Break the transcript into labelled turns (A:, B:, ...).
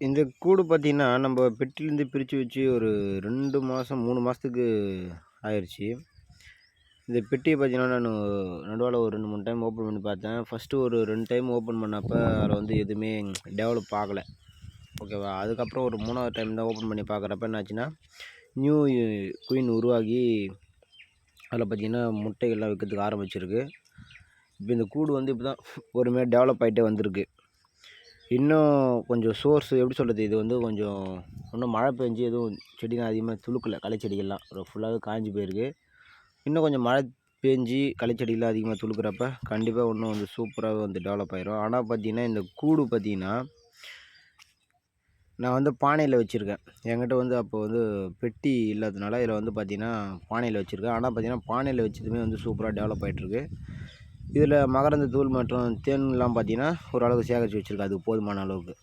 A: இந்த கூடு பார்த்தீங்கன்னா, நம்ம பெட்டிலேருந்து பிரித்து வச்சு ஒரு ரெண்டு மாதம் மூணு மாதத்துக்கு ஆயிடுச்சு இந்த பெட்டியை பார்த்தீங்கன்னா, நான் நடுவில் ஒரு 2, 3 டைம் ஓப்பன் பண்ணி பார்த்தேன். ஃபஸ்ட்டு ஒரு ரெண்டு டைம் ஓப்பன் பண்ணப்போ அதில் வந்து எதுவுமே டெவலப் ஆகலை ஓகேவா? அதுக்கப்புறம் ஒரு மூணாவது டைம் தான் ஓப்பன் பண்ணி பார்க்குறப்ப என்னாச்சுன்னா, நியூ குயின் உருவாகி, அதில் பார்த்தீங்கன்னா, முட்டைகள்லாம் விற்கிறதுக்கு ஆரம்பிச்சிருக்கு. இப்போ இந்த கூடு வந்து இப்போ தான் பொறுமையாக டெவலப் ஆகிட்டே வந்திருக்கு. இன்னும் கொஞ்சம் சோர்ஸ் எப்படி சொல்கிறது இது வந்து கொஞ்சம் இன்னும் மழை பெஞ்சு எதுவும் செடிலாம் அதிகமாக துளுக்கல. களை ஃபுல்லாகவே ஃபுல்லாவே போயிருக்கு. இன்னும் கொஞ்சம் மழை பேஞ்சு களைச்செடிகள்லாம் அதிகமாக அதிகமா துளுக்குறப்ப, இன்னும் வந்து சூப்பராக வந்து டெவலப் ஆயிரும். ஆனால் பார்த்தீங்கன்னா, இந்த கூடு பார்த்தீங்கன்னா நான் வந்து பானையில் வச்சுருக்கேன் என்கிட்ட வந்து அப்போ வந்து பெட்டி இல்லாததுனால இதில் வந்து பார்த்திங்கன்னா பானையில் வச்சுருக்கேன் ஆனால் பார்த்திங்கன்னா பானையில் வச்சதுமே வந்து சூப்பராக டெவலப் ஆகிட்டுருக்கு இதில் மகரந்த தூள் மற்றும் தேன்லாம் பார்த்திங்கன்னா ஓரளவுக்கு சேகரித்து வச்சுருக்கேன் அதுக்கு போதுமான அளவுக்கு.